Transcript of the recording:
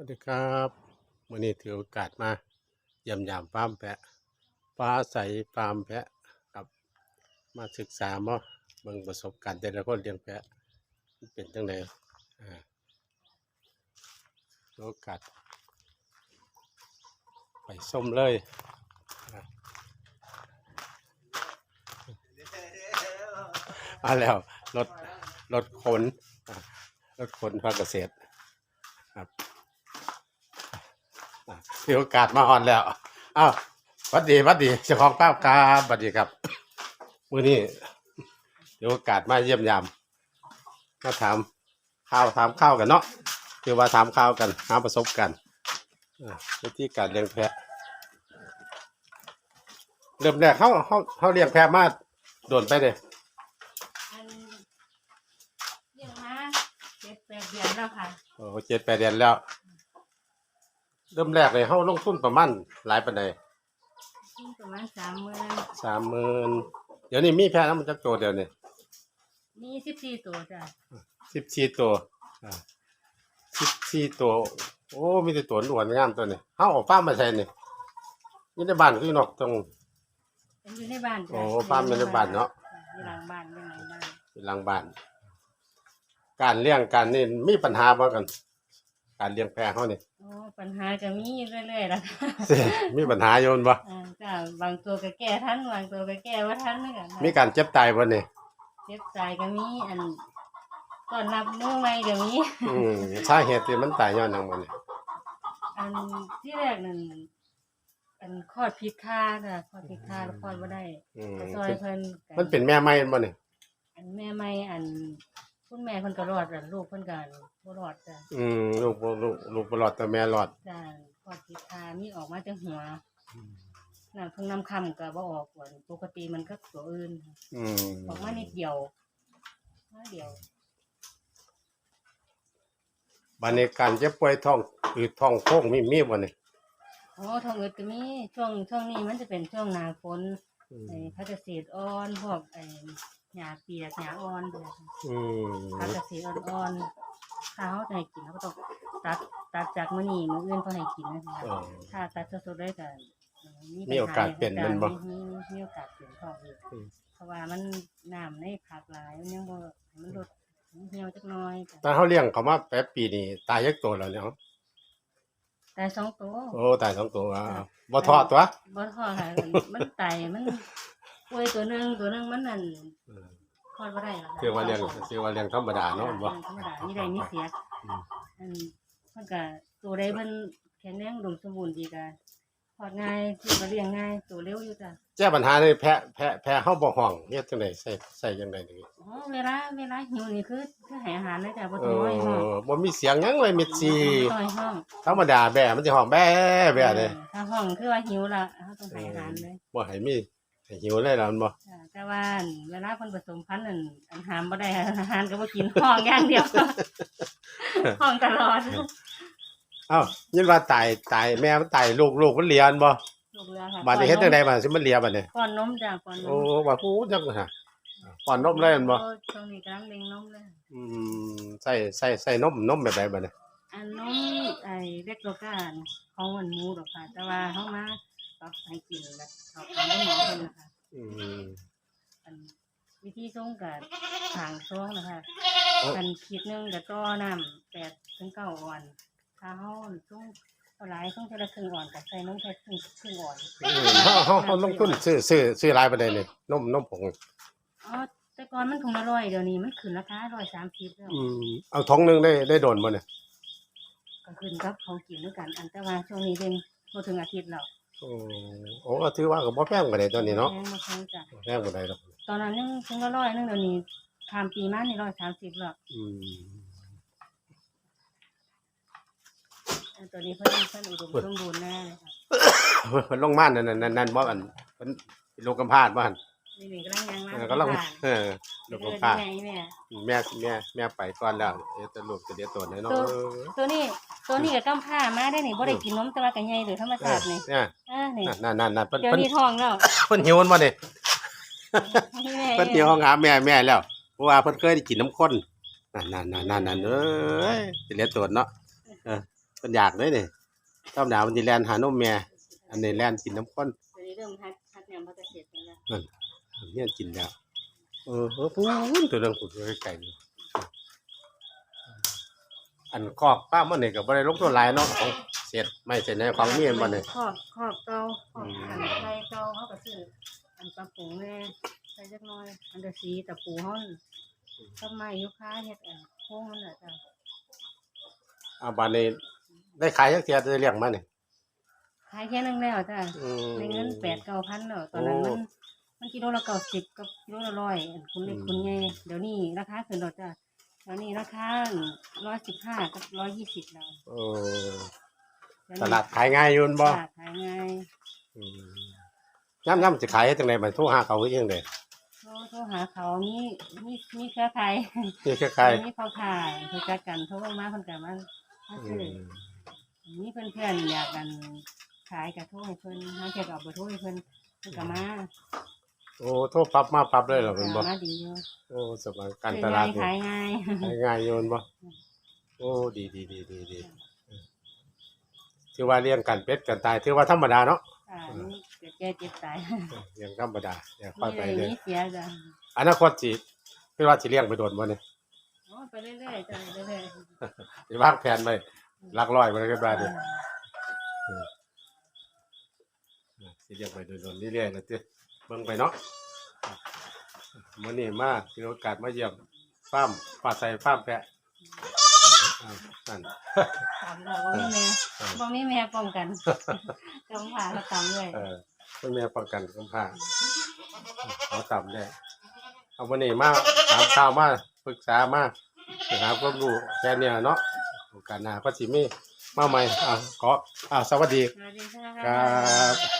วัสดีครับวันนี้ถือโอกาสมาเยี่ยมยามฟาร์มแพะฟ้าใสฟาร์มแพะครับ มาศึกษามาเบิ่งประสบการณ์แต่ละคนเลี้ยงแพะเป็นจังไดอ่าถือโอกาสไปส้มเลยอ่ามาแล้วรถรถขนรถขนภาคเกษตรครับ อะมีโอกาสมาฮอนแล้วอ้าวหวัดดีหวัดดีเจ้าของภาพครับหวัดดีครับมื้อนี้มีโอกาสมาเยี่ยมยามมาถามข้าวถามข้าวกันเนาะคือว่าถามข้าวกันหาประสบการณ์อะวิธีการเลี้ยงแพะเริ่มแรกเขาเขาเขาเลี้ยงแพะมาโดนไปเลยอันเลี้ยงมาเจ็ดแปดเดือนแล้วค่ะโอ้เจ็ดแปดเดือนแล้วเริ่มแรกเลยเขาลงทุนประมาณหลายปันใดซึ่งประมาณสามหมื่นสามหมื่นเดี๋ยวนี้มีแพะแล้วมันจะโตเดียวนี่มีสิบสี่ตัวจ้ะสิบสี่ตัวสิบสี่ตัว โอ้มีแต่ตัวอ้วนงามตัวนี้เขาเออกฟาร์มมาใช่นี่นี่ในบ้านคือนอกตรงเป็นอยู่ในบ้านจ้ะโอ้ฟาร์มอยู่ในบ้านเนาะอยู่หลังบ้านอยู่หลังบ้านอยู่หลังบ้าน การเลี้ยงการนี่มีปัญหาบ่กัน การเลี้ยงแพะเขานี่โอ้ปัญหาก็มีอยู่เรื่อยๆแล้วค่ะมีปัญหาโยนบ่อ่าจ้ะบางตัวก็แก้ทันบางตัวก็แก้ว่าทันนะกันมีการเจ็บตายบ่นี่เจ็บใจก็มีอันต้อนรับมือใหม่ก็มีอืมสาเหตุที่มันตายย้อนหยังบ่นี่อันที่แรกนั่นอันคลอดผิดท่าจ้ะคลอดผิดท่าแล้วคลอดบ่ได้อืมก็ซอยเพิ่นกัมันเป็นแม่ไม้บ่นี่อันแม่ไม่อันคุณแม่เพิ่นก็รอดอันลูกเพิ่นก็ บ่รอดจ้ะอืมลูกบ่ลูกลูกบ่รอดแต่แม่รอด จ้ะพอติดทามีออกมาจากหัวนั่นเพิ่งนำคำก็บ่ออกว่าปกติมันก็ตัวอื่นอืมออกมานิดเดียวมาเดียวบัดนี้การเจ็บป่วยท้องอืดท้องโค้งมีมีบ่นี่โอ้ท้องอืดก็มีช่วงช่วงนี้มันจะเป็นช่วงหน้าฝนอืมไอ้พักเกษตรอ่อนพวกไอ้หญ้าเปียกหญ้าอ่อนแบบอืมพักเกษตรอ่อนๆ ถ้าเขาจะให้กินเขาก็ต้องตัดตัดจากมื้อนี้มื้ออื่นเขาให้กินนะคะเออ ถ้าตัดสดๆได้ก็มีโอกาสเปลี่ยนมันบ่ มีมีโอกาสเปลี่ยนท้องอีกอืมเพราะว่ามันน้ำในผักหลายมันยังบ่ให้มันลดมันเหี่ยวจักหน้อยจ้ะตอนเฮาเลี้ยงเขามาแป๊บปีนี่ตายยักตัวแล้วเนี่ยแต่สองตัว โอ้ตายสองตัวอ่าบ่ทอดตัว บ่ทอดค่ะ มันมันไตมันป่วยตัวหนึงตัวหนึงมันนั่นเออ คลอดบ่ได้หรอกค่ะคือว่าเลี้ยงคือว่าเลี้ยงธรรมดาเนาะบ่ ธรรมดามีได้มีเสียอืมอันเพิ่นก็ตัวใดเพิ่นแข็งแรงอุดมสมบูรณ์ดีก็คลอดง่ายที่ก็เลี้ยงง่ายตัวเร็วอยู่จ้ะแก้ปัญหาในแพะแพะแพะเฮาบ่ห้องเฮ็ดจังได๋ใส่ใส่จังไดนี่อ๋อเวลาเวลาหิวนี่คือคือให้อาหารเลยจ้ะบ่เอต้องน้อยห้องอบ่มีเสียงหยังเลยมิดซีน้อยห้องธรรมดาแบ่มันสิห้องแบ่แบ่เลยถ้าห้องคือว่าหิวละเขาต้องให้อาหารเลยบ่ให้มี ให้หิวเลยล่ะมันบ่จ้ะแต่ว่าเวลาคนผสมพันธุ์นั่นอาหารบ่ได้อาหารก็บ่กินห้องอย่างเดียวห้องตลอดเอ้ายินว่าตายตายแม่มันตายลูกลูกมันเลียนบ่ลูกเรือค่ะบัดนี้เฮ็ดจังไดบัดสิมันเลียบัดนี้ป้อนนมจ้ะป้อนนโอ้มว่าฮู้จังฮะป้อนนมเลยแม่นบ่โอ้ช่วงนี้กำลังเลี้ยงนมเลยอืมใส่ใส่ใส่นมนมแบบใดบัดนี้อันนมไอ้เล็กโลกานของมันหมูดอกค่ะ แต่ว่าเฮามา ปรับให้กินแบบสอบถามคุณหมอเพิ่นนะคะอืม อันวิธีส่งกับทางส่งนะคะโอ้ กันคิดหนึงกับต่อน้ำแปดถึงเก้าอ่อนถ้าเฮาส่งเท่าหลายส่งเท่าละครึ่งอ่อนกับใส่นมแค่ครึ่งครึ่งอ่อนอืมเฮาเฮาเฮาลงทุนซื้อซื้อซื้อหลายปานใดนี่นมนมผงอ๋อแต่ก่อนมันถุงละร้อยเดี๋ยวนี้มันขึ้นราคาร้อยสามสิบแล้วอืมเอาท้องหนึงได้ได้โดนบ่เนี่ยก็ขึ้นกับเขากินด้วยกัน อันแต่ว่าช่วงนี้เด้งบ่ถึงอาทิตย์แล้ว โอ้โอ้ก็ถือว่าก็บ่แพงปานใดตอนนี้เนาะแพงบ่แพงจ้ะบ่แพงปานใดดอกตอนนั้นยังถุงละร้อยนึงเดี๋ยวนี้ทามปีมานี่ร้อยสามสิบแล้วอืมอันตัวนี้เพิ่นเพิ่นอุดมสมบูรณ์แน่เลยค่ะ เพิ่นลงมานั่นนั่นนั่นนั่นบ่อันเพิ่นเป็นลูกกำพร้าบ่หั่น นี่นี่กำลังยังมาเออก็ลองเออลูกเดี๋ยวกำพร้าแม่แม่แม่แม่แม่ไปก่อนแล้วเดี๋ยวแต่ลูกจะเดี๋ยวตัวน้อยเนาะตัวเออตัวนี้ตัวนี้ก็กำพร้ามาได้นี่บ่ได้กินนมแต่ว่าก็ใหญ่หรือธรรมชาตินี่เนี่ยอ่านี่นั่นนั่นนั่นเพิ่นเดี๋ยวเพิ่นนี้ท้องแล้วเพิ่นหิวมันบ่นี่ให้แม่เพิ่นหิวหาแม่แม่แล้วเพราะว่าเพิ่นเคยได้กินน้ำข้นนั่นนั่นนั่นนั่นนั่นเอ้ยสิเหลือตัวเนาะเออเป็นอยากเลยนี่ต้อมดาวมันสิแลนหานมแม่อันนี้แลนกินน้ำข้นตอนนี้เริ่มฮัดฮัดแนวพัฒเสร็จแล้ว เนี่ยกินแล้วเออเออพูนตัวเรื่องพูนไก่อันคอกป้ามันนี่ยก็บ่ได้ลงตัวลายเนาะของเศษไม่เศษในของมีอันบ่นี่ยครอบครอบเก่าครอบอันไทยเก่าเขาก็ซื้ออันปลาปูแม่ใส่จักหน่อย อันเดอร์สีตะปูเฮาทำไมยุค้าเฮ็ดอันโค้งนั่นแหละจ้ะอาบานนี้ได้ขายจักเทียได้เลี้ยงมาเนี่ยขายแค่นั้นแล้วจ้ะอืม ในเงินแปดเก้าพันเนาะตอนนั้นมัน มันกิโลละเก้าสิบกับกิโลละร้อยอันคุณเล็กอืมคุณใหญ่เดี๋ยวนี้ราคาขึ้นดอกจ้ะเดี๋ยวนี้ราคาร้อยสิบห้ากับร้อยยี่สิบแล้วเออเยวนี้ตลาดขายง่ายอยู่นั่นบ่ตลาดขายง่ายอืมย่ำย่ำจะขายจังไดมันโทรหาเขาเองเด้โทรโทรหาเขามีมีมีเครือข่ายนี่คือขายมีเขาขายคือจักกันโทรมาคนกันมามาอืซื้อ มมีเพื่อนเพื่อนๆอยากกันขายกับโทรให้เพิ่นหาเกี่ยวกับเบอร์โทรให้เพิ่นเพิ่นก็มา โอ้โทรปรับมาปรับเลยเหรอเป็นบ่มาดีอยู่โอ้สมัยการซื้อตลาดง่ายนี่ขายง่ายขายง่ายอยู่แม่นบ่โอ้ดีดีดีดีดีถือว่าเลี้ยงกันเป็ดกันตายถือว่าธรรมดาเนาะอ่านี่เกิดแก่เจ็บตายเลี้ยงธรรมดาอย่าค่อยไปมีเลยมีเสียจ้ะอนาคตสิคือว่าสิเลี้ยงไปโดนบ่เนี่ยโอ้ไปเรื่อยๆจ้ะเรื่อยสิวางแผนไว้หลักร้อยบ่ได้เรียบร้อยๆเด้อสิเลี้ยงไปโดนๆเรื่อยๆแล้วติ เบิ่งไปเนาะมื้อนี้มามีโอกาสมาเยี่ยมฟาร์มปลาใส่ฟาร์มแพะอ่านั่น ตามเราบ่มีแม่เออ บ่มีแม่ป้องกันกำพร้าเราตามเลยเออเพื่อแม่ประกันกำพร้าเขาต่ำได้เอาวันนี้มาถามข่าวมาปรึกษามาไปหาความรู้แค่เนี้ยเนาะโอกาสหน้าก็สิมีมาใหม่อ่าขออ่าสวัสดี สวัสดีค่ะ ครับ